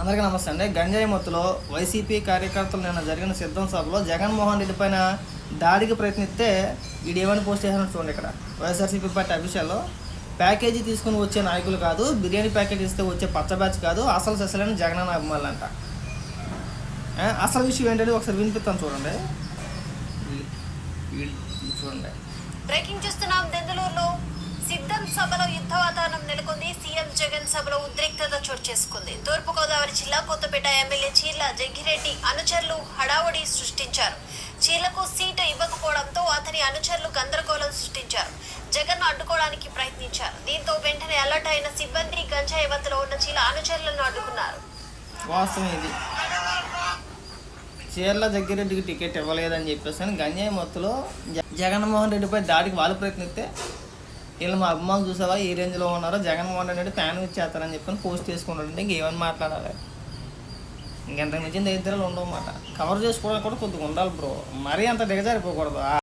అందరికీ నమస్తే అండి. గంజాయి మత్తులో వైసీపీ కార్యకర్తలు నిన్న జరిగిన సిద్ధం సభలో జగన్మోహన్ రెడ్డి పైన దాడికి ప్రయత్నిస్తే వీడేమని పోస్ట్ చేశారో చూడండి ఇక్కడ. వైఎస్ఆర్సీపీ పార్టీ అఫీషియల్ ప్యాకేజీ తీసుకుని వచ్చే నాయకులు కాదు బిర్యానీ ప్యాకేజ్ ఇస్తే వచ్చే పచ్చ బ్యాచ్ కాదు అసలు సెసలైన జగనన్న అభిమానులు అంట అసలు విషయం ఏంటంటే ఒకసారి వినిపిస్తాను చూడండి. చూడండి. బ్రేకింగ్ చూస్తున్నాం. దెందులూరులో సిద్ధం సభలో యుద్ధ జగన్ సభలో ఉద్రిక్తత చోటు చేసుకుంది. తూర్పు గోదావరి జిల్లా కొత్తపేట ఎమ్మెల్యే చీర్ల జగ్గిరెడ్డి అనుచరులు హడావుడి సృష్టించారు. చీర్లకు సీటు ఇవ్వకపోవడంతో అతని అనుచరులు గందరగోళం సృష్టించారు. జగన్ అడ్డుకోవడానికి ప్రయత్నించారు. దీంతో వెంటనే అలర్ట్ అయిన సిబ్బంది గంజాయి వద్దలో ఉన్న చీల అనుచరులను అడ్డుకున్నారు. వాస్తవం ఇది. చీర్ల జగ్గిరెడ్డికి టికెట్ ఇవ్వలేదని చెప్పేసి గంజాయి మొత్తులో జ- జగన్మోహన్ రెడ్డిపై దాడికి వాళ్ళు ప్రయత్నిస్తే వీళ్ళు మా అభిమానులు చూసావా? ఏ రేంజ్లో ఉన్నారో? జగన్మోహన్ రెడ్డి ఫ్యాన్ ఇచ్చేస్తారని చెప్పని పోస్ట్ చేసుకుంటారంటే ఇంకేమని మాట్లాడాలి? ఇంకెంత మించిన దరిద్రాలు ఉండవు అన్నమాట. కవర్ చేసుకోవడానికి కూడా కొద్దిగా ఉండాలి బ్రో. మరీ అంత దిగజారిపోకూడదు.